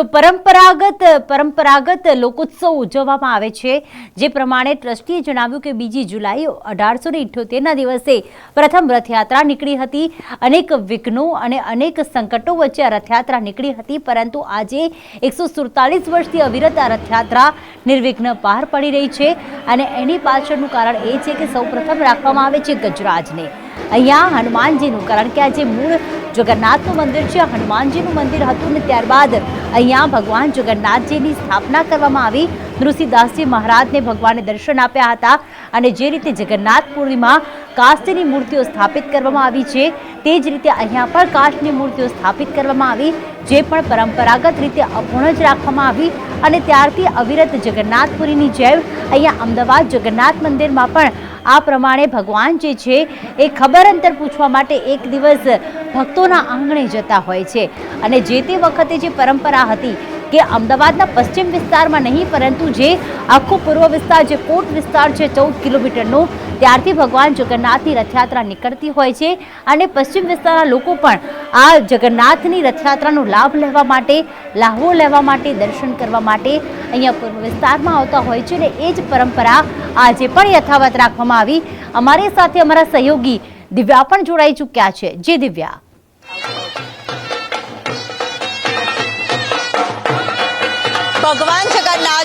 તો પરંપરાગત પરંપરાગત લોકોત્સવ ઉજવવામાં આવે છે. જે પ્રમાણે ટ્રસ્ટીએ જણાવ્યું કે બીજી જુલાઈ અઢારસો ને ઇઠ્યોતેરના દિવસે પ્રથમ રથયાત્રા નીકળી હતી. અનેક વિઘ્નો અને અનેક સંકટો વચ્ચે આ રથયાત્રા નીકળી હતી, પરંતુ આજે એકસો સુડતાલીસ વર્ષથી અવિરત આ રથયાત્રા નિર્વિઘ્ન પાર પડી રહી છે. અને એની પાછળનું કારણ એ છે કે સૌપ્રથમ રાખવામાં આવે છે ગજરાજને. અહીંયા હનુમાનજીનું, કારણ કે આ જે મૂળ જગન્નાથનું મંદિર છે. હનુમાનજીનું મંદિર હતું ને ત્યારબાદ અહીંયા ભગવાન જગન્નાથજીની સ્થાપના કરવામાં આવી. નૃસિંહદાસજી મહારાજને ભગવાને દર્શન આપ્યા હતા અને જે રીતે જગન્નાથપુરીમાં કાસ્ટની મૂર્તિઓ સ્થાપિત કરવામાં આવી છે, તે જ રીતે અહીંયા પણ કાસ્ટની મૂર્તિઓ સ્થાપિત કરવામાં આવી, જે પણ પરંપરાગત રીતે અપૂર્ણ જ રાખવામાં આવી અને ત્યારથી અવિરત જગન્નાથપુરીની જેમ અહીંયા અમદાવાદ જગન્નાથ મંદિરમાં પણ આ પ્રમાણે ભગવાન જે છે, એ ખબર અંતર પૂછવા માટે એક દિવસ ભક્તોના આંગણે જતા હોય છે. અને જે તે વખતે જે પરંપરા હતી કે અમદાવાદના પશ્ચિમ વિસ્તારમાં નહીં, પરંતુ જે આખો પૂર્વ વિસ્તાર, જે કોટ વિસ્તાર છે, ચૌદ કિલોમીટરનો, ત્યારથી ભગવાન જગન્નાથની રથયાત્રા નીકળતી હોય છે. અને પશ્ચિમ વિસ્તારના લોકો પણ આ જગન્નાથની રથયાત્રાનો લાભ લેવા માટે, લાહવો લેવા માટે, દર્શન કરવા માટે અહીંયા પૂર્વ વિસ્તારમાં આવતા હોય છે. ને એ જ પરંપરા આજે પણ યથાવત રાખવામાં આવી. અમારી સાથે અમારા સહયોગી દિવ્યા પણ જોડાઈ ચૂક્યા છે. જે દિવ્યા.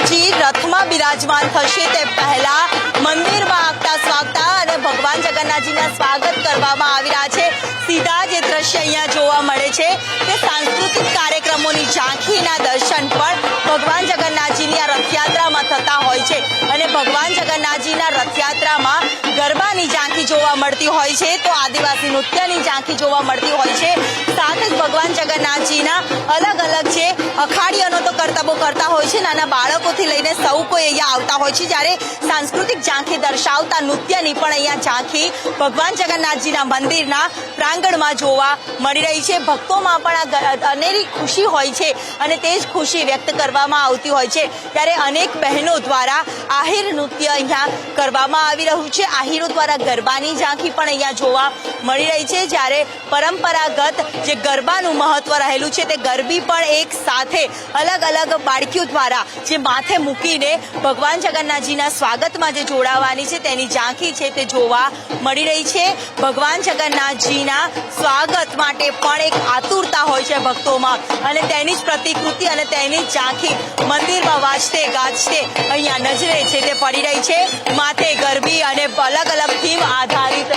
જગન્નાથજી રથમાં બિરાજમાન થશે તે પહેલા મંદિરમાં આવતા સ્વાગતા અને ભગવાન જગન્નાથજીના સ્વાગત કરવામાં આવી રહ્યા છે. સીધા જે દ્રશ્ય અહીંયા જોવા મળે છે તે સાંસ્કૃતિક કાર્યક્રમોની ઝાંખીના દર્શન પણ ભગવાન જગન્નાથજીની આ રથયાત્રામાં થતા હોય છે. અને ભગવાન જગન્નાથજીના રથયાત્રામાં ગરબાની ઝાંખી જોવા મળતી હોય છે, તો આદિવાસી નૃત્યની ઝાંખી જોવા મળતી હોય છે. સાથે જ ભગવાન જગન્નાથજીના અલગ અલગ છે અખાડીઓનો તો કરતબો કરતા હોય છે, નાના બાળકોથી લઈને સૌ કોઈ અહીંયા આવતા હોય છે, જ્યારે સાંસ્કૃતિક ઝાંખી દર્શાવતા નૃત્યની પણ અહીંયા ઝાંખી ભગવાન જગન્નાથજીના મંદિરના પ્રાંગણમાં જોવા મળી રહી છે. ભક્તોમાં પણ આ અનેરી ખુશી હોય છે અને તે જ ખુશી વ્યક્ત કરવામાં આવતી હોય છે. ત્યારે અનેક બહેનો દ્વારા આહિર નૃત્ય અહીંયા કરવામાં આવી રહ્યું છે. આહિરો દ્વારા ગરબાની ઝાંખી પણ અહીંયા જોવા મળી રહી છે. જ્યારે પરંપરાગત જે ગરબાનું મહત્વ રહેલું છે તે ગરબી પણ એક સાથે અલગ અલગ બાળકીઓ દ્વારા જે માથે મૂકીને ભગવાન જગન્નાથજીના સ્વાગતમાં જે જોડાવાની છે તેની ઝાંખી છે તે જોવા મળી રહી છે. ભગવાન જગન્નાથજીના સ્વાગત માટે પણ એક આતુરતા હોય છે ભક્તોમાં અને તેની જ પ્રતિકૃતિ અને તેની જ ઝાંખી મંદિરમાં વાંચતે ગાજતે અહીંયા નજરે છે. તે પડી રહી છે. માથે ગરબી અને અલગ અલગ થીમ આધારિત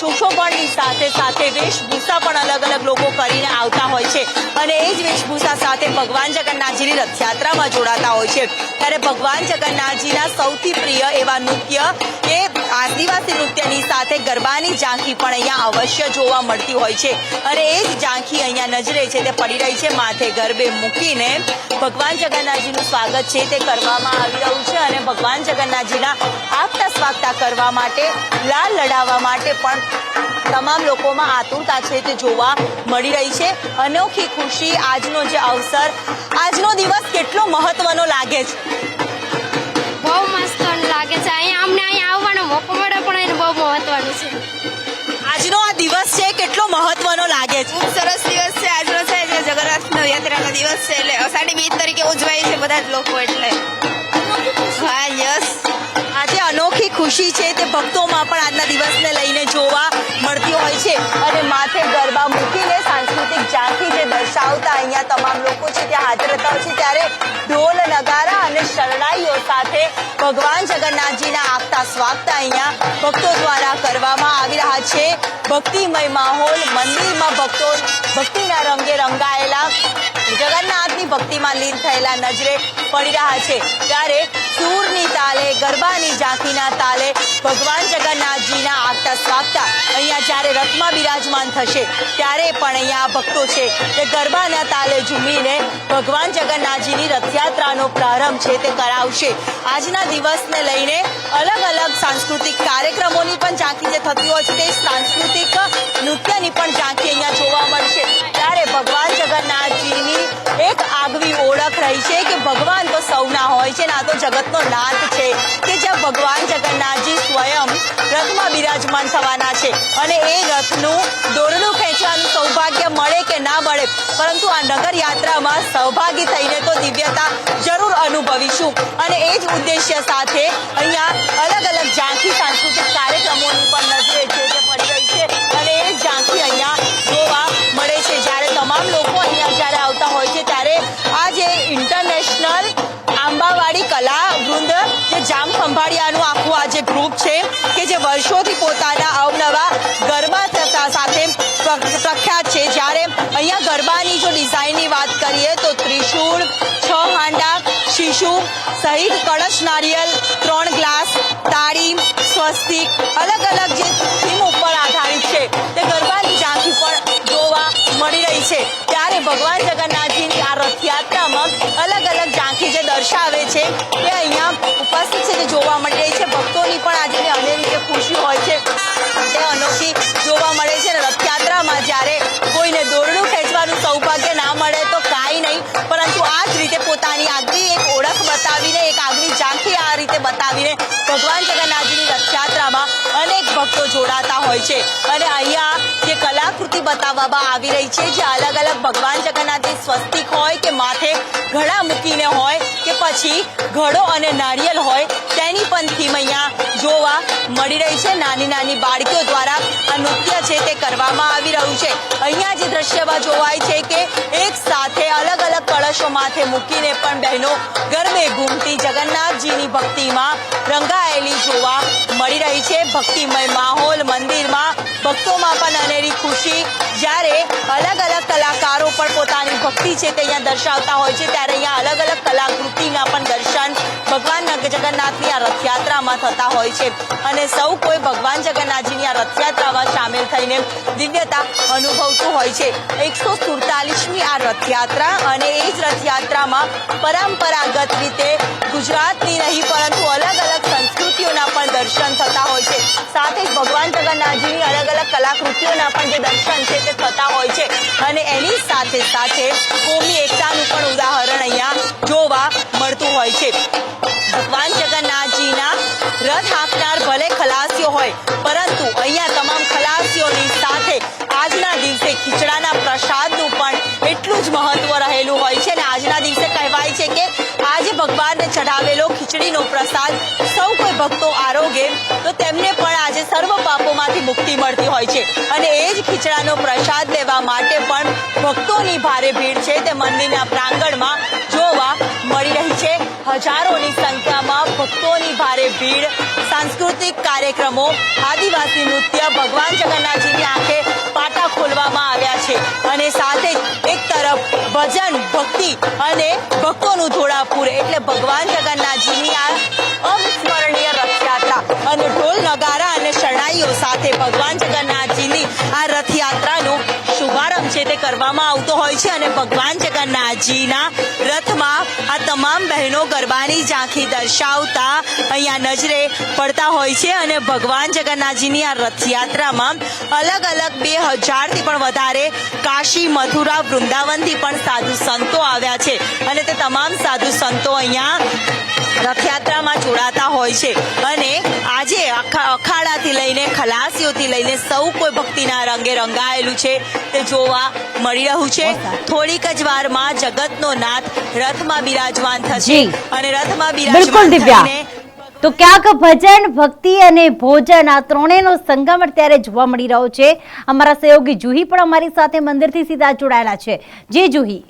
સુશોભનની સાથે સાથે વેશભૂષા પણ અલગ અલગ લોકો કરીને આવતા હોય છે. અને એ જ વેશભૂષા સાથે ભગવાન જગન્નાથજીની રથયાત્રામાં જોડાતા હોય છે. ત્યારે ભગવાન જગન્નાથજીના સૌથી પ્રિય એવા નૃત્ય એ આદિવાસી નૃત્યની સાથે ગરબાની ઝાંખી પણ અહીંયા અવશ્ય જોવા મળતી હોય છે. અને એ જ ઝાંખી અહીંયા નજરે છે તે પડી રહી છે માથે ગરબે મૂકીને. ભગવાન જગન્નાથજીનું સ્વાગત છે તે કરવામાં આવી રહ્યું છે. અને ભગવાન જગન્નાથજીના આપતા સ્વાગતા કરવા માટે લાલ લડાવવા માટે પણ તમામ લોકોમાં આતુરતા છે તે જોવા મળી રહી છે. અનોખી ખુશી આજનો જે અવસર આજનો દિવસ કેટલો મહત્વનો લાગે છે. બહુ મસ્ત લાગે છે. અહીંયા અમને અહીંયા આવવાનો મોકો મળે પણ એને બહુ મહત્વનું છે. આજનો આ દિવસ છે કેટલો મહત્વનો લાગે છે. ખૂબ સરસ દિવસ છે. આજનો છે જે જગન્નાથનો યાત્રાનો દિવસ છે એટલે અષાઢી બીજ તરીકે ઉજવાય છે બધા જ લોકો એટલે. હા યસ. ખુશી છે તે ભક્તોમાં પણ આજના દિવસને લઈને જોવા મળતી હોય છે. અને માથે ગરબા મૂકીને સાંસ્કૃતિક ઝાંખી જે દર્શાવતા અહીંયા તમામ લોકો છે ત્યાં હાજર હતા છે. ત્યારે ઢોલ, નગારા અને શરણાઈઓ સાથે ભગવાન જગન્નાથજીના આગતા સ્વાગતા અહીંયા ભક્તો દ્વારા કરવામાં આવી રહ્યા છે. ભક્તિમય માહોલ, મંદિરમાં ભક્તો ભક્તિના રંગે રંગાયેલા, જગન્નાથની ભક્તિમાં લીન થયેલા નજરે પડી રહ્યા છે. ત્યારે સૂરની તાલે ગરબાની ઝાંખીના તાલે ભગવાન જગન્નાથજીના આગતા સ્વાગતા અહીંયા જ્યારે રથમાં બિરાજમાન થશે, ત્યારે પણ અહીંયા ભક્તો છે તે ગરબાના તાલે ઝૂમીને ભગવાન જગન્નાથજીની રથયાત્રાનો પ્રારંભ છે તે કરાવશે. આજના દિવસને લઈને અલગ અલગ સાંસ્કૃતિક કાર્યક્રમોની પણ ઝાંખી જે થતી હોય છે, તે સાંસ્કૃતિક નૃત્યની પણ ઝાંખી અહીંયા જોવા મળશે. ત્યારે ભગવાન જગન્નાથજીની એક આગવી ઓળખ રહી છે કે ભગવાન તો સૌના હોય છે ને આ તો જગતનો નાથ છે કે જ્યાં ભગવાન જગન્નાથજી સ્વયં રથમાં બિરાજમાન થવાના છે અને એ રથનું દોરડું ખેંચવાનું સૌભાગ્ય મળે કે ના મળે, પરંતુ આ નગર યાત્રામાં સહભાગી થઈને તો દિવ્યતા જરૂર અનુભવીશું. અને એ જ ઉદ્દેશ્ય સાથે અહીંયા અલગ અલગ ઝાંખી સાંસ્કૃતિક કાર્યક્રમોની પણ નજરે છે તે પડી રહી છે. અને એ ઝાંખી અહીંયા જોવા મળે છે. જ્યારે તમામ લોકો અહીંયા જ્યારે ખંભાળિયાનું આખું આ જે ગ્રુપ છે કે જે વર્ષોથી પોતાના અવનવા ગરબા થતા સાથે પ્ર- પ્રખ્યાત છે. જ્યારે અહીંયા ગરબાની જો ડિઝાઇનની વાત કરીએ તો ત્રિશૂળ, છ હાંડા, શિશુ સહિત કળશ નારિયેલ, ત્રણ ગ્લાસ, તાળી, સ્વસ્તિક, અલગ અલગ જે થીમ ઉપર આધારિત છે તે ગરબાની ઝાંખી પણ જોવા મળી રહી છે. ત્યારે ભગવાન જગન્નાથજીની આ રથયાત્રામાં અલગ અલગ જે દર્શાવે છે તે અહીંયા ઉપસ્થિત છે તે જોવા મળી રહી છે. ભક્તોની પણ આજે અનેરી રીતે ખુશી હોય છે. તે અનોખી જોવા મળે છે રથયાત્રામાં જ્યારે કોઈને દોરડું ખેંચવાનું સૌભાગ્ય ના મળે તો કાંઈ નહીં. પરંતુ આ જ રીતે પોતાની આગવી એક ઓળખ બતાવીને, એક આગવી ઝાંખી આ રીતે બતાવીને ભગવાન જગન્નાથજીની રથયાત્રામાં અનેક ભક્તો જોડાતા હોય છે. અને અહીંયા જે કલાકૃતિ બતાવવામાં આવી રહી છે, જે અલગ અલગ ભગવાન જગન્નાથજી સ્વસ્તિક હોય કે માથે ઘડા મૂકીને હોય પછી ઘડો અને નારિયેલ હોય તેની પણ થીમ અહીંયા જોવા મળી રહી છે. નાની નાની બાળકીઓ દ્વારા આ નૃત્ય છે તે કરવામાં આવી રહ્યું છે. અહીંયા જે દ્રશ્યમાં જોવાય છે કે એક સાથે અલગ અલગ કળશો માથે મૂકીને પણ બહેનો ગરબે ઘૂમતી જગન્નાથજીની ભક્તિમાં રંગાયેલી જોવા મળી રહી છે. ભક્તિમય માહોલ મંદિરમાં ભક્તોમાં પણ અનેરી ખુશી. જ્યારે અલગ અલગ કલાકારો પણ પોતાની ભક્તિ છે તે અહીંયા દર્શાવતા હોય છે. ત્યારે અહીંયા અલગ અલગ કલાકૃતિના પણ દર્શન. ભગવાન જગન્નાથની આ રથયાત્રામાં થતા હોય છે. અને સૌ કોઈ ભગવાન જગન્નાથજીની આ રથયાત્રામાં સામેલ થઈને દિવ્યતા અનુભવતું હોય છે. એકસો સુડતાલીસમી આ રથયાત્રા અને એ જ રથયાત્રામાં પરંપરાગત રીતે ગુજરાતની નહીં, પરંતુ અલગ અલગ દર્શન થતા હોય છે. સાથે જ ભગવાન જગન્નાથજીની અલગ અલગ કલાકૃતિઓના પણ જે દર્શન છે તે થતા હોય છે. અને એની સાથે સાથે કોમી એકતાનું પણ ઉદાહરણ અહીંયા જોવા મળતું હોય છે. ભગવાન જગન્નાથજીના રથ હાંકનાર ભલે ખલાસીઓ હોય, પરંતુ અહીંયા તમામ ખલાસીઓની સાથે આજના દિવસે ખીચડાના પ્રસાદનું પણ એટલું જ મહત્વ રહેલું હોય છે. અને આજના દિવસે કહેવાય છે કે આજે ભગવાનને ચઢાવેલો ખીચડીનો પ્રસાદ. સૌ કોઈ ભક્તો આરોગે, તો તેમને પણ આજે સર્વ પાપોમાંથી મુક્તિ મળતી હોય છે. અને એ જ ખીચડાનો પ્રસાદ લેવા માટે પણ ભક્તોની ભારે ભીડ છે. તે મંદિરના પ્રાંગણમાં જોવા મળી રહી છે. હજારોની સંખ્યામાં ભક્તોની ભારે ભીડ. સાંસ્કૃતિક કાર્યક્રમો, આદિવાસી નૃત્ય, ભગવાન જગન્નાથજીની આંખે પાટા ખોલવામાં આવ્યા છે. અને સાથે જ એક તરફ ભજન ભક્તિ અને ભક્તોનું ધોળાપુર એટલે ભગવાન જગન્નાથજીની આ અવિસ્મરણીય રથયાત્રા અને ઢોલ, નગારા અને શરણાઈઓ સાથે ભગવાન જગન્નાથજીની આ રથયાત્રાનો શુભારંભ છે તે કરવામાં આવતો હોય છે અને ભગવાન જગન્નાથજીના રથમાં તમામ બહેનો ગરબાની ઝાંખી દર્શાવતા અહીંયા નજરે પડતા હોય છે અને ભગવાન જગન્નાથજીની આ રથયાત્રામાં અલગ અલગ બે હજારથી પણ વધારે કાશી મથુરા વૃંદાવનથી પણ સાધુ સંતો આવ્યા છે અને તે તમામ સાધુ સંતો અહીંયા રથયાત્રામાં જોડાતા હોય છે. અને આજે અખાડાથી લઈને ખલાસીઓથી લઈને સૌ કોઈ ભક્તિના રંગે રંગાયેલું છે તે જોવા મળી રહ્યું છે. થોડીક જ વારમાં જગતનો નાથ રથમાં બિરાજમાન થશે. અને રથમાં બિલકુલ દિવ્યા. તો ક્યાંક ભજન ભક્તિ અને ભોજન આ ત્રણેયનો સંગમ અત્યારે જોવા મળી રહ્યો છે. અમારા સહયોગી જુહી પણ અમારી સાથે મંદિરથી સીધા જોડાયેલા છે. જે જુહી.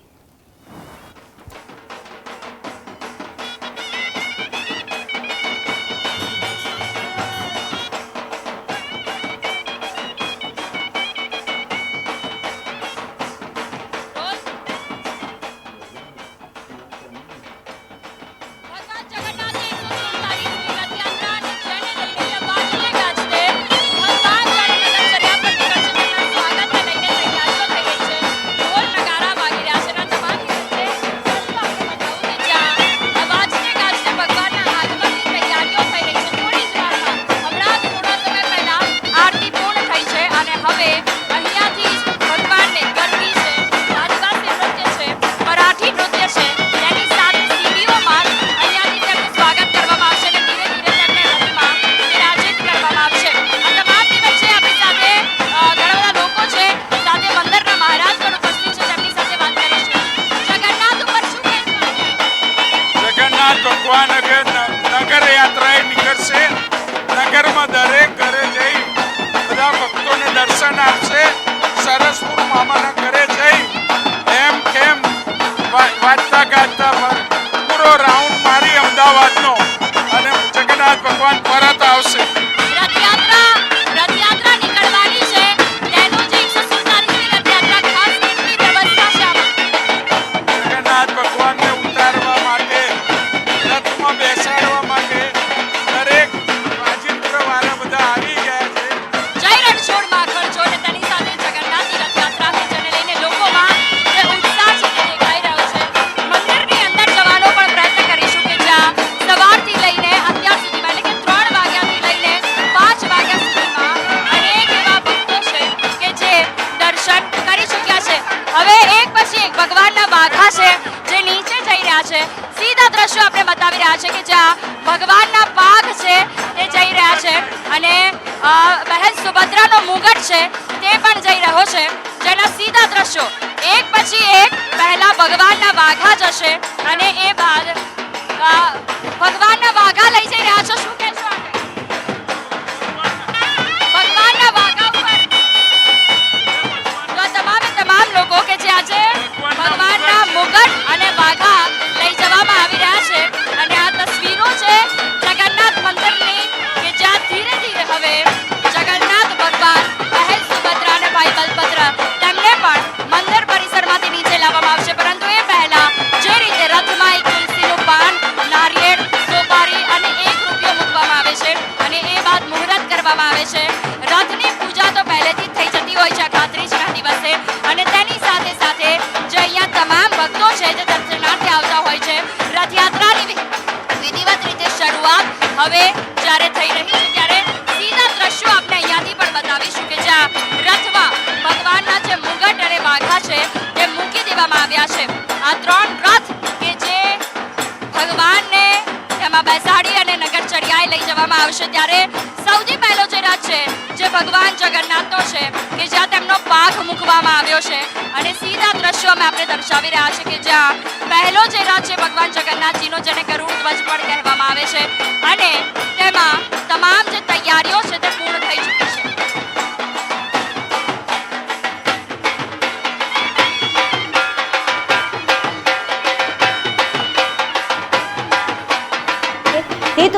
તેમાં બેસાડી અને નગર ચડિયાએ લઈ જવામાં આવશે ત્યારે સૌથી પહેલો જે રથ છે, જે ભગવાન જગન્નાથનો છે, કે જ્યાં તેમનો પાક મૂકવામાં આવ્યો છે. અને સીધા દ્રશ્યો અમે આપણે દર્શાવી રહ્યા છે કે જ્યાં પહેલો જે રથ છે, ભગવાન જગન્નાથજીનો, જેને ગરુડ ધ્વજ પણ કહેવામાં આવે છે. અને તેમાં તમામ જે તૈયારીઓ છે, તે પૂર્ણ થઈ ચૂકી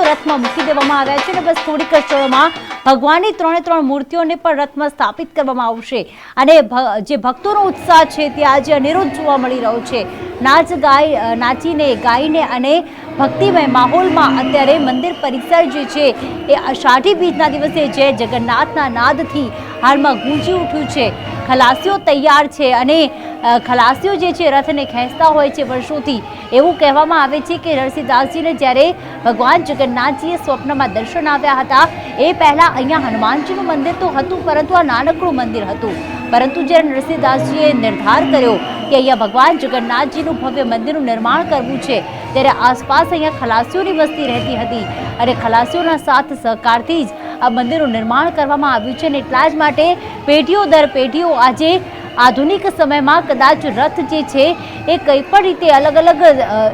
તે રથમાં મૂકી દેવામાં આવ્યા છે અને બસ થોડીક જ ક્ષણોમાં ભગવાનની ત્રણે ત્રણ મૂર્તિઓને પણ રથમાં સ્થાપિત કરવામાં આવશે. અને જે ભક્તોનો ઉત્સાહ છે તે આજે અનેરો જોવા મળી રહ્યો છે. નાચ ગાય નાચીને, ગાઈને અને ભક્તિમય માહોલમાં અત્યારે મંદિર પરિસર જે છે એ અષાઢી બીજના દિવસે જે જગન્નાથના નાદથી હાલમાં ગૂંજી ઉઠ્યું છે. ખલાસીઓ તૈયાર છે અને ખલાસીઓ જે છે, રથને ખેંચતા હોય છે વર્ષોથી. એવું કહેવામાં આવે છે કે નરસિંહદાસજીને જ્યારે ભગવાન જગન્નાથજીએ સ્વપ્નમાં દર્શન આવ્યા હતા, એ પહેલાં અહીંયા હનુમાનજીનું મંદિર તો હતું, પરંતુ આ નાનકડું મંદિર હતું. પરંતુ જ્યારે નરસિંહદાસજીએ નિર્ધાર કર્યો કે અહીંયા ભગવાન જગન્નાથજીનું ભવ્ય મંદિરનું નિર્માણ કરવું છે, ત્યારે આસપાસ અહીંયા ખલાસીઓની વસ્તી રહેતી હતી અને ખલાસીઓના સાથ સહકારથી જ આ મંદિરનું નિર્માણ કરવામાં આવ્યું છે અને એટલા જ માટે પેઢીઓ દર પેઢીઓ આજે આધુનિક સમયમાં કદાચ રથ જે છે એ કંઈ પણ રીતે અલગ અલગ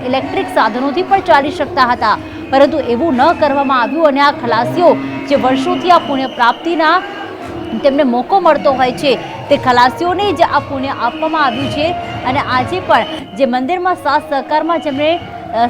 ઇલેક્ટ્રિક સાધનોથી પણ ચાલી શકતા હતા. પરંતુ એવું ન કરવામાં આવ્યું અને આ ખલાસીઓ જે વર્ષોથી આ પુણ્ય પ્રાપ્તિના તેમને મોકો મળતો હોય છે. તે ખલાસીઓને જ આ પુણ્ય આપવામાં આવ્યું છે અને આજે પણ જે મંદિરમાં સાથ સહકારમાં જેમણે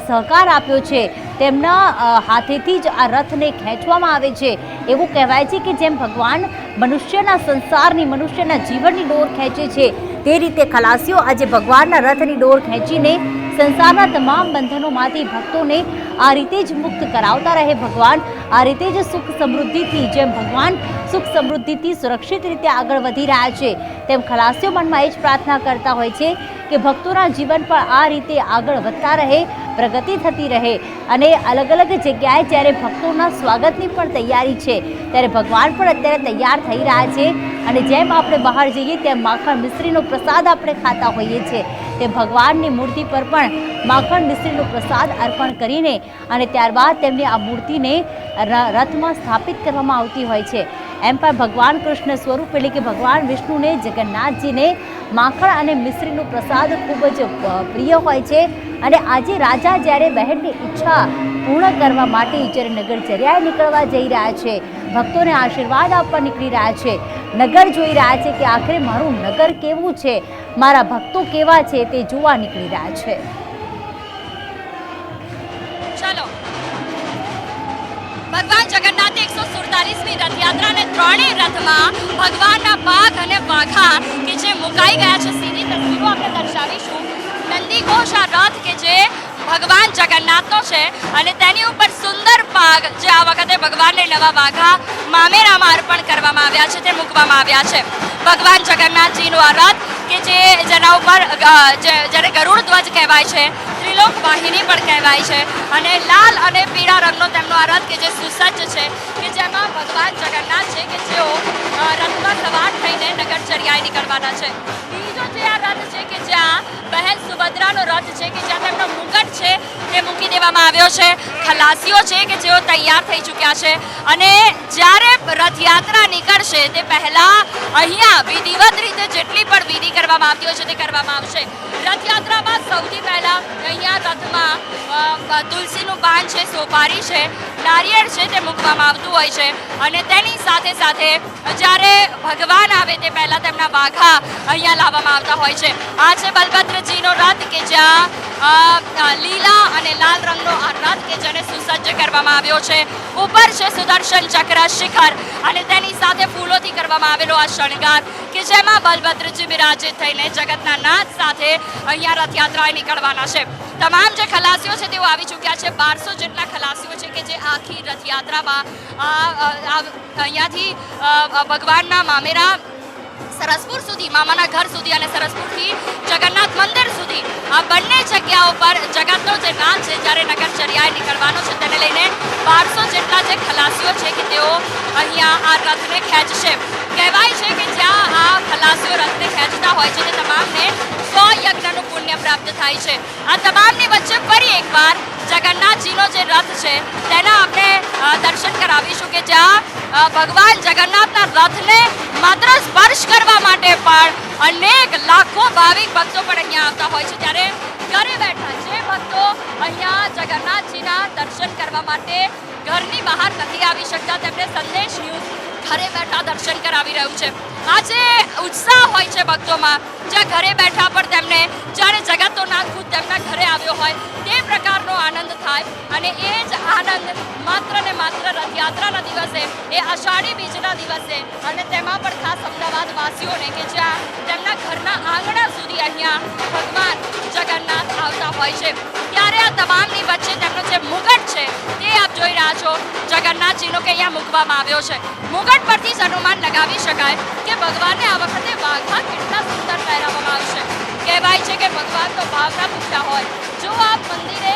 સહકાર આપ્યો છે, તેમના હાથેથી જ આ રથને ખેંચવામાં આવે છે. એવું કહેવાય છે કે જેમ ભગવાન મનુષ્યના સંસારની, મનુષ્યના જીવનની ડોર ખેંચે છે, તે રીતે ખલાસીઓ આજે ભગવાનના રથની ડોર ખેંચીને સંસારના તમામ બંધનોમાંથી ભક્તોને આ રીતે જ મુક્ત કરાવતા રહે ભગવાન. આ રીતે જ સુખ સમૃદ્ધિથી જેમ ભગવાન સુખ સમૃદ્ધિથી સુરક્ષિત રીતે આગળ વધી રહ્યા છે, તેમ ખલાસીઓ મનમાં એ જ પ્રાર્થના કરતા હોય છે કે ભક્તોના જીવન પણ આ રીતે આગળ વધતા રહે. પ્રગતિ થતી રહે અને અલગ અલગ જગ્યાએ જ્યારે ભક્તોના સ્વાગતની પણ તૈયારી છે, ત્યારે ભગવાન પણ અત્યારે તૈયાર થઈ રહ્યા છે. અને જેમ આપણે બહાર જઈએ, તેમ માખણ મિશ્રીનો પ્રસાદ આપણે ખાતા હોઈએ છીએ. તે ભગવાનની મૂર્તિ પર પણ માખણ મિશ્રીનો પ્રસાદ અર્પણ કરીને અને ત્યારબાદ તેમની આ મૂર્તિને રથમાં સ્થાપિત કરવામાં આવતી હોય છે. એમ પણ ભગવાન કૃષ્ણ સ્વરૂપ એટલે કે ભગવાન વિષ્ણુને, જગન્નાથજીને માખણ અને મિશ્રીનો પ્રસાદ ખૂબ જ પ્રિય હોય છે. અને આજે રાજા જ્યારે બહેનની ઈચ્છા પૂર્ણ કરવા માટે જ્યારે નગરચર્યાએ નીકળવા જઈ રહ્યા છે, ભક્તોને આશીર્વાદ આપવા નીકળી રહ્યા છે. નગર જોઈ રહ્યા છે કે આખરે મારું નગર કેવું છે? મારા ભક્તો કેવા છે તે જોવા નીકળી રહ્યા છે. રથયાત્રાને ત્રણેય રથમાં ભગવાનના પાક અને વાઘા કે જે મુકાઈ ગયા છે, સીધી તસવીરો આપણે દર્શાવીશું. નંદીઘોષ આ રથ કે જે ભગવાન જગન્નાથનો છે અને તેની ઉપર સુંદર પાગ જે આ વખતે ભગવાનને નવા વાઘા મામેરામાં અર્પણ કરવામાં આવ્યા છે, તે મૂકવામાં આવ્યા છે. ભગવાન જગન્નાથજીનો આ રથ કે જે જેના ઉપર જેને ગરુડ ધ્વજ કહેવાય છે, ત્રિલોક વાહિની પણ કહેવાય છે. અને લાલ અને પીળા રંગનો તેમનો આ રથ કે જે સુસજ્જ છે, કે જેમાં ભગવાન જગન્નાથ છે, કે જેઓ રથમાં સવાર થઈને નગરચર્યાએ નીકળવાના છે. બીજો જે આ રથ છે કે જ્યાં બહેન સુભદ્રાનો રથ છે, કે જ્યાં તેમનો મુગટ છે તે મૂકી દેવામાં આવ્યો છે. ખલાસીઓ છે કે જેઓ તૈયાર થઈ ચૂક્યા છે. અને જ્યારે રથયાત્રા નીકળશે, તે પહેલાં અહીંયા વિધિવત રીતે જેટલી પણ વિધિ કરવામાં આવતી હોય છે, તે કરવામાં આવશે. રથયાત્રામાં સૌથી પહેલાં અહીંયા રથમાં તુલસીનું પાન છે, સોપારી છે, નારિયેળ છે તે મૂકવામાં આવતું હોય છે. અને તેની સાથે સાથે જ્યારે ભગવાન આવે તે પહેલાં તેમના વાઘા અહીંયા લાવવામાં આવતા હોય છે. આ છે બલભદ્રજીનો રથ કે જ્યાં લીલા અને લાલ રંગનો આ રથ કે જેને સુસજ્જ કરવામાં આવ્યો છે. ઉપર છે સુદર્શન ચક્ર શિખર અને તેની સાથે ફૂલોથી કરવામાં આવેલો આ શણગાર કે જેમાં બલભદ્રજી બિરાજિત થઈને જગતના નાથ સાથે અહીંયા રથયાત્રાએ નીકળવાના છે. તમામ જે ખલાસીઓ છે તેઓ આવી ચૂક્યા છે. બારસો જેટલા ખલાસીઓ છે કે જે આખી રથયાત્રામાં અહીંયાથી ભગવાનના મામેરા સરસપુર સુધી, મામાના ઘર સુધી અને સરસપુરથી જગન્નાથ મંદિર સુધી, આ બંને જગ્યાઓ પર જગતનો જે નામ છે જ્યારે નગરચર્યાએ નીકળવાનો છે તેને લઈને બારસો જેટલા જે ખલાસીઓ છે કે તેઓ અહીંયા આ રથને ખેંચશે. કહેવાય છે કે જ્યાં આ ખલાસીઓ રથને ખેંચતા હોય છે, તે તમામને સો યજ્ઞનું પુણ્ય પ્રાપ્ત થાય છે. આ તમામની વચ્ચે ફરી એકવાર જગન્નાથજીનો જે રથ છે, તેના આપણે દર્શન કરાવીશું કે જ્યાં ભગવાન જગન્નાથના રથને માત્ર સ્પર્શ કરવા માટે પણ અનેક લાખો ભાવિક ભક્તો પણ અહીંયા આવતા હોય છે. ત્યારે ઘરે બેઠા જે ભક્તો અહીંયા જગન્નાથજીના દર્શન કરવા માટે ઘરની બહાર નથી આવી શકતા, તેમને સંદેશ ન્યૂઝ ઘરે બેઠા દર્શન કરાવી રહ્યું છે. આજે ઉત્સાહ હોય છે ભક્તોમાં. જ્યાં ઘરે બેઠા પણ તેમને જ્યારે જગતનો નાથ ખુદ તેમના ઘરે આવ્યો હોય તે પ્રકારનો આનંદ થાય અને એ જ આનંદ માત્ર ને માત્ર રથયાત્રાના દિવસે, એ અષાઢી બીજના દિવસે અને તેમાં પણ ખાસ અમદાવાદ વાસીઓને કે જ્યાં તેમના ઘરના આંગણા સુધી અહીંયા ભગવાન જગન્નાથ આવતા હોય છે. ત્યારે આ તમામની વચ્ચે તેમનો જે મુગટ છે તે આપ જોઈ રહ્યા છો. જગન્નાથજીનો કે અહીંયા મૂકવામાં આવ્યો છે. મુગટ પરથી જ અનુમાન લગાવી શકાય કે ભગવાનને આ વખતે વાઘા કેટલા સુંદર પહેરાવવામાં આવશે કહેવાય છે કે ભગવાન તો ભાવના પૂછતા હોય. જો આપ મંદિરે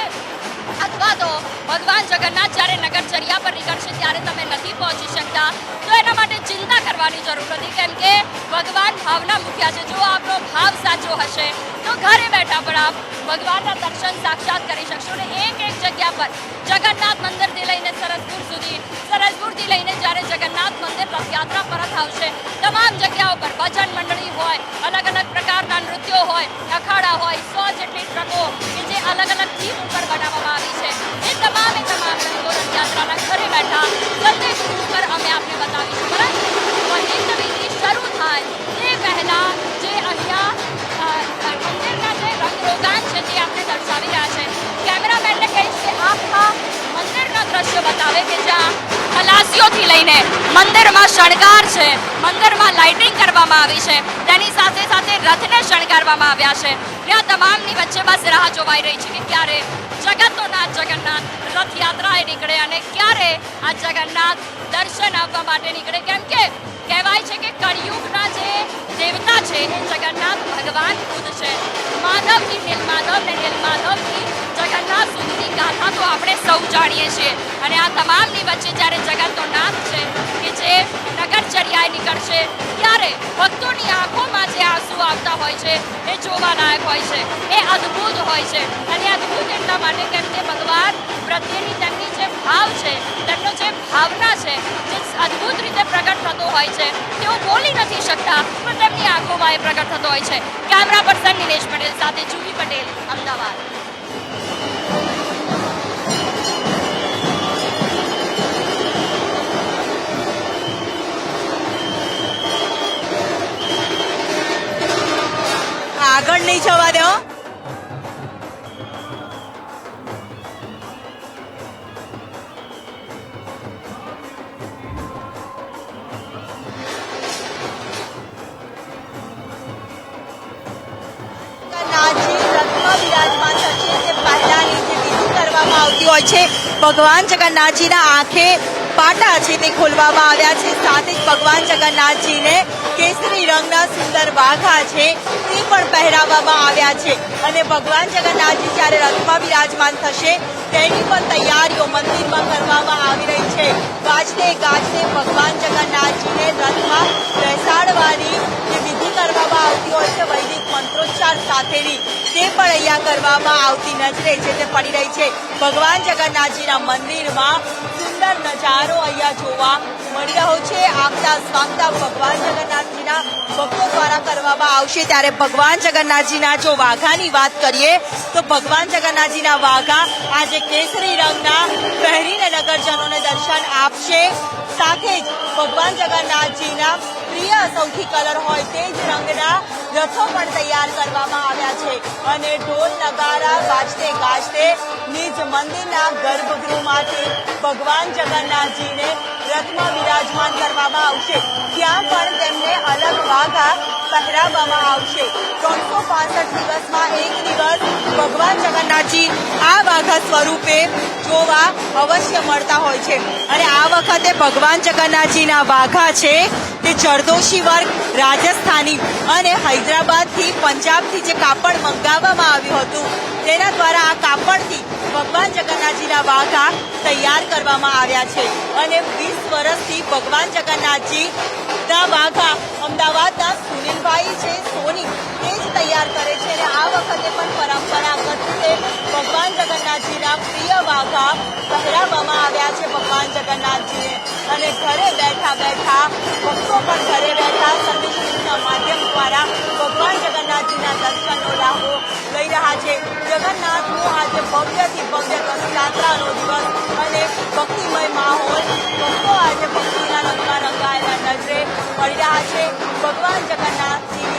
અથવા તો ભગવાન જગન્નાથ જ્યારે નગરચર્યા પર નીકળશે ત્યારે તમે નથી પહોંચી શકતા, તો એના માટે ચિંતા કરવાની જરૂર નથી. કેમ કે ભગવાન ભાવના મૂક્યા છે. જો આપનો ભાવ સાચો હશે, તો ઘરે બેઠા પણ આપ ભગવાનના દર્શન સાક્ષાત કરી શકશો. અને એક એક જગ્યા પર જગન્નાથ મંદિરથી લઈને સરસપુર સુધી સરસપુરથી લઈને જ્યારે જગન્નાથ મંદિર રથયાત્રા પરત આવશે. તમામ જગ્યાઓ પર ભજન મંડળી હોય, અલગ અલગ પ્રકારના નૃત્યો હોય, અખાડા હોય, સો જેટલી ટ્રકો કે જે અલગ અલગ થીમ ઉપર બનાવવામાં આવી છે. એ તમામે તમામ રંગો રથયાત્રાના ઘરે બેઠા સંદેશ ઉપર અમે આપને બતાવીશું. પરંતુ મહિન્દ વિધિ શરૂ થાય તે પહેલાં જે અહીંયા મંદિરના જે રંગરોગાન છે તે આપણે દર્શાવી રહ્યા છે. કેમેરામેનને કહીશ કે આખા મંદિરના દ્રશ્ય બતાવે કે જ્યાં ખલાસીઓથી લઈને મંદિરમાં શણગાર છે. મંદિરમાં લાઇટિંગ કરવામાં આવી છે. તેની સાથે સાથે રથને શણગારવામાં આવ્યા છે. ને આ તમામની વચ્ચે બસ રાહ જોવાઈ રહી છે કે ક્યારે જગતોનાથ જગન્નાથ રથયાત્રાએ નીકળે અને ક્યારે આ જગન્નાથ દર્શન આપવા માટે નીકળે. કેમ કે કહેવાય છે કે કળિયુગના જે દેવતા છે જગન્નાથ ભગવાન ખુદ છે માધવથી નીલમાધવ ને નીલમાધવથી જગન્નાથ સુધીની ગાથા તો આપણે સૌ જાણીએ છીએ. અને આ તમામની વચ્ચે જ્યારે જગતનો નાથ છે, કે જે નગરચર્યાએ નીકળશે, ત્યારે ભક્તોની આંખોમાં જે આંસુ આવતા હોય છે, એ જોવા લાયક હોય છે. એ અદ્ભુત હોય છે. અને અદ્ભુત એટલા માટે કેમ કે ભગવાન પ્રત્યેની તેમની ભાવ છે, તેમનો જે ભાવના છે, જે અદ્ભુત રીતે પ્રગટ થતો હોય છે, તેઓ બોલી નથી શકતા, પણ તેમની આંખોમાં એ પ્રગટ થતો હોય છે. કેમેરા પર્સન નિલેશ પટેલ સાથે જુહી પટેલ, અમદાવાદ. આગળ નહીં જવા દો. ભગવાન જગન્નાથજીના આંખે પાટા છે તે ખોલવામાં આવ્યા છે. સાથે જ ભગવાન જગન્નાથજીને કેસરી રંગના સુંદર વાઘા છે તે પણ પહેરાવવામાં આવ્યા છે. અને ભગવાન જગન્નાથજી જ્યારે રથમાં બિરાજમાન થશે, તેની પણ તૈયારીઓ મંદિરમાં કરવામાં આવી રહી છે. ગાજતે ગાજતે ભગવાન જગન્નાથજીને રથમાં બેસાડવાની કરવામાં આવતી હોય છે વૈદિક મંત્રોચ્ચાર સાથેની, તે પણ અહીંયા કરવામાં આવતી નજરે છે, તે પડી રહી છે. ભગવાન જગન્નાથજીના મંદિરમાં સુંદર નજારો અહીંયા જોવા મળી રહ્યો છે. આવતા સ્વાગતા ભગવાન જગન્નાથજીના ભક્તો દ્વારા કરવામાં આવશે. ત્યારે ભગવાન જગન્નાથજીના જો વાઘાની વાત કરીએ, તો ભગવાન જગન્નાથજીના વાઘા આજે કેસરી રંગના પહેરીને નગરજનોને દર્શન આપશે. સાથે જ ભગવાન જગન્નાથજીના પ્રિય સૌથી કલર હોય તે જ રંગના રથો પણ તૈયાર કરવામાં આવ્યા છે. અને ઢોલ, નગારા, વાજતે ગાજતે નિજ મંદિરના ગર્ભગૃહમાંથી ભગવાન જગન્નાથજીને રથમાં બિરાજમાન કરવામાં આવશે. ત્યાં પણ તેમને અલગ વાઘા પહેરાવવામાં આવશે. ત્રણસો પાસઠ દિવસમાં એક દિવસ ભગવાન જગન્નાથજી આ વાઘા સ્વરૂપે જોવા અવશ્ય મળતા હોય છે. અને આ વખતે ભગવાન જગન્નાથજીના વાઘા છે તે જરદોશી વર્ગ રાજસ્થાની અને હૈદરાબાદથી પંજાબથી જે કાપડ મંગાવવામાં આવ્યું હતું તેના દ્વારા આ કાપડથી ભગવાન જગન્નાથજીના વાઘા તૈયાર કરવામાં આવ્યા છે અને વીસ વર્ષથી ભગવાન જગન્નાથજી ના વાઘા અમદાવાદના સુનિલભાઈ છે, સોની તૈયાર કરે છે અને આ વખતે પણ પરંપરાગત રીતે ભગવાન જગન્નાથજીના પ્રિય વાઘા પહેરાવવામાં આવ્યા છે ભગવાન જગન્નાથજીને અને ઘરે બેઠા બેઠા ભક્તો પણ ઘરે બેઠા સંદેશ માધ્યમ દ્વારા ભગવાન જગન્નાથજીના દર્શનનો લાભો લઈ રહ્યા છે. જગન્નાથનું આજે ભવ્યથી ભવ્ય રથયાત્રાનો દિવસ અને ભક્તિમય માહોલ ભક્તો આજે ભક્તિના રંગમાં રંગાયેલા નજરે પડી રહ્યા છે. ભગવાન સુડતાલીસમી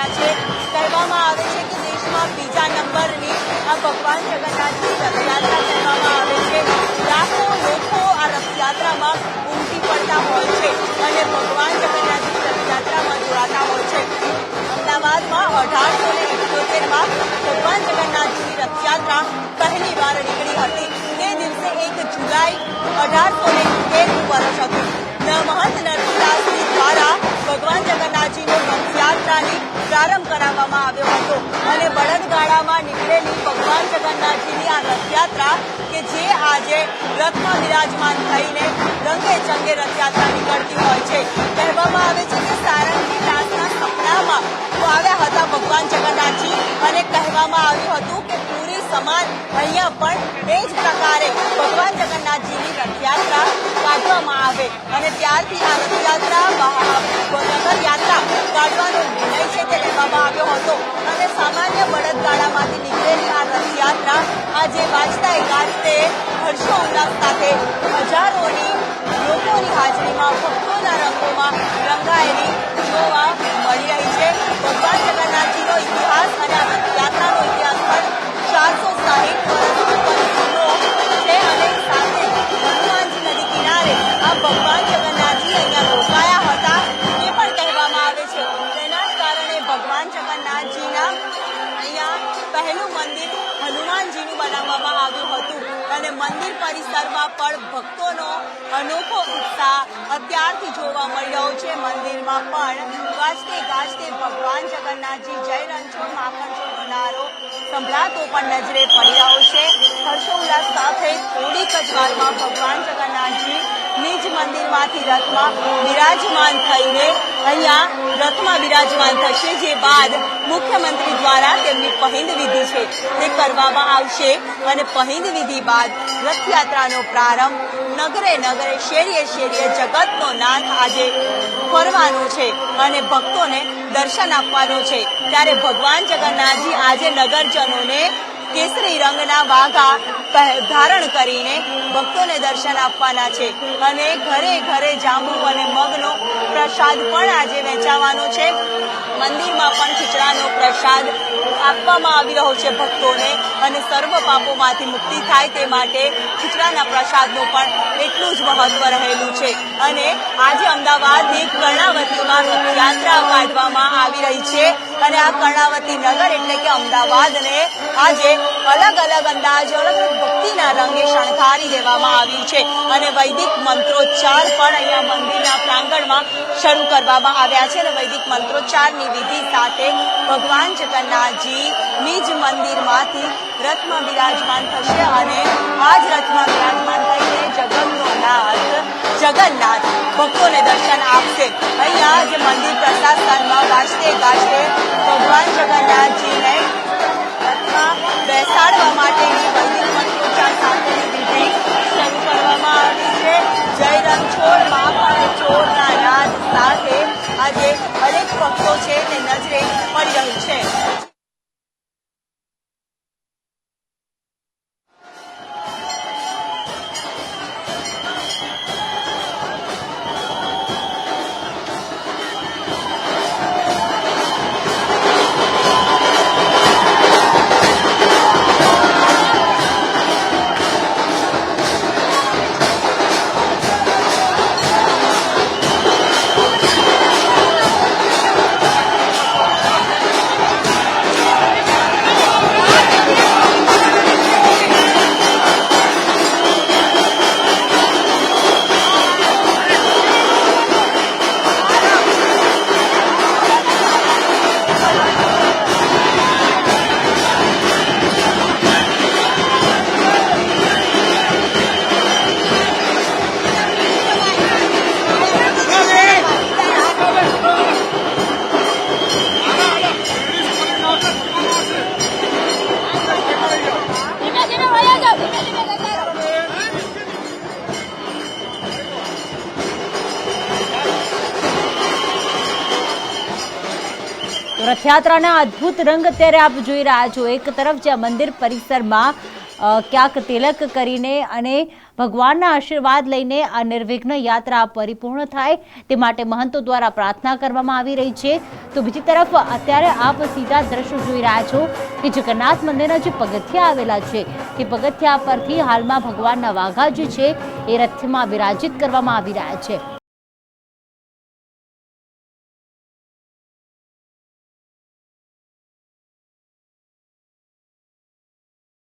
રથયાત્રા છે. કહેવામાં આવે છે કે દેશમાં બીજા નંબરની આ ભગવાન જગન્નાથની રથયાત્રા કહેવામાં આવે છે. લાખો લોકો આ રથયાત્રામાં ઉમટી પડતા હોય છે અને ભગવાન જગન્નાથની રથયાત્રામાં જોડાતા હોય છે. અમદાવાદમાં અઢારસો ને ઇઠ્યોતેરમાં ભગવાન જગન્નાથજીની રથયાત્રા પહેલી વાર નીકળી હતી. તે દિવસે એક જુલાઈ અઢારસો ને તેરનું વર્ષ હતું. મહંત નર્મદાસજી દ્વારા ભગવાન જગન્નાથજીની રથયાત્રાની પ્રારંભ કરાવવામાં આવ્યો હતો. અને બળદગાડામાં નીકળેલી ભગવાન જગન્નાથજીની આ રથયાત્રા કે જે આજે રથમાં બિરાજમાન થઈને રંગે ચંગે રથયાત્રા નીકળતી હોય છે. કહેવામાં આવે છે કે સારંગી નાથના સપનામાં તો આવ્યા હતા ભગવાન જગન્નાથજી. અને કહેવામાં આવ્યું હતું કે પૂરી સમાન અહીંયા પણ એ જ પ્રકારે ભગવાન જગન્નાથજીની રથયાત્રા કાઢવામાં આવે. અને ત્યારથી આ રથયાત્રા આજે વાંચતા ગાજતે હર્ષો ઉલ્લાસ સાથે હજારોની લોકોની હાજરીમાં, ભક્તોના રંગોમાં રંગાયેલી જોવા મળી રહી છે. ભગવાન જગન્નાથજીનો ઇતિહાસ અને યાત્રાનો ઇતિહાસ પણ ચારસો સાહીઠ વર્ષ છે અને સાથે હનુમાનજી નદી કિનારે આ ભગવાન જગન્નાથજી અહીંયા રોકાયા બનાવવામાં આવ્યું હતું. અને મંદિર પરિસરમાં પણ ભક્તોનો અનોખો ઉત્સાહ અત્યારથી જોવા મળી રહ્યો છે. મંદિરમાં પણ ગાજતે ગાજતે ભગવાન જગન્નાથજી જય રણછોડ માખણછોડ બનારો સંભળાતો પણ નજરે પડી રહ્યો છે. હર્ષોલ્લાસ સાથે થોડીક જ ભગવાન જગન્નાથજી નિજ મંદિરમાંથી રથમાં બિરાજમાન થઈને અહીંયા રથમાં બિરાજમાન થશે, જે બાદ મુખ્યમંત્રી દ્વારા તેમની પહિંદ વિધિ છે. તે કરવામાં આવશે અને પહિંદ વિધિ બાદ રથયાત્રાનો પ્રારંભ નગરે નગરે, શેરીએ શેરીએ, જગતનો નાથ આજે ફરવાનો છે અને ભક્તોને દર્શન આપવાનો છે. ત્યારે ભગવાન જગન્નાથજી આજે નગરજનોને કેસરી રંગના વાઘા ધારણ કરીને ભક્તોને દર્શન આપવાના છે. અને ઘરે ઘરે જાંબુ અને મગનો પ્રસાદ પણ આજે વેચાવાનો છે. મંદિરમાં પણ ખીચડાનો પ્રસાદ આપવામાં આવી રહ્યો છે ભક્તોને અને સર્વ પાપોમાંથી મુક્તિ થાય તે માટે ખીચડાના પ્રસાદનું પણ એટલું જ મહત્વ રહેલું છે. અને આજે અમદાવાદની કર્ણાવતીમાં રથયાત્રા કાઢવામાં આવી રહી છે અને આ કર્ણાવતી નગર એટલે કે અમદાવાદને આજે અલગ અલગ અંદાજો, અલગ અલગ ભક્તિના રંગે શણગારી દેવામાં આવ્યું છે અને વૈદિક મંત્રોચ્ચાર પણ અહીંયા મંદિરના પ્રાંગણમાં શરૂ કરવામાં આવ્યા છે અને વૈદિક મંત્રોચ્ચારની વિધિ સાથે ભગવાન જગન્નાથજી નિજ મંદિરમાંથી રથમાં બિરાજમાન થશે અને આ જ રથમાં બિરાજમાન થઈને જગતનો નાથ જગન્નાથ ભક્તોને દર્શન આપશે. અહીંયા જે મંદિર પ્રશાસનમાં ગાજતે ગાજતે ભગવાન જગન્નાથજીને બેસાડવા માટેની વૈદિક મંત્રોચ્ચાર સાથેની વિધિ શરૂ કરવામાં આવી છે. જય રણછોડ મહાકાળ ચોરના નાદ સાથે આજે અનેક ભક્તો છે તે નજરે પડી રહ્યું છે. રથયાત્રાના અદ્ભુત રંગ અત્યારે આપ જોઈ રહ્યા છો. એક તરફ જ્યાં મંદિર પરિસરમાં ક્યાંક તિલક કરીને અને ભગવાનના આશીર્વાદ લઈને આ નિર્વિઘ્ન યાત્રા પરિપૂર્ણ થાય તે માટે મહંતો દ્વારા પ્રાર્થના કરવામાં આવી રહી છે. તો બીજી તરફ અત્યારે આપ સીધા દ્રશ્યો જોઈ રહ્યા છો કે જગન્નાથ મંદિરના જે પગથિયા આવેલા છે, તે પગથિયા પરથી હાલમાં ભગવાનના વાઘા જે છે, એ રથમાં વિરાજિત કરવામાં આવી રહ્યા છે.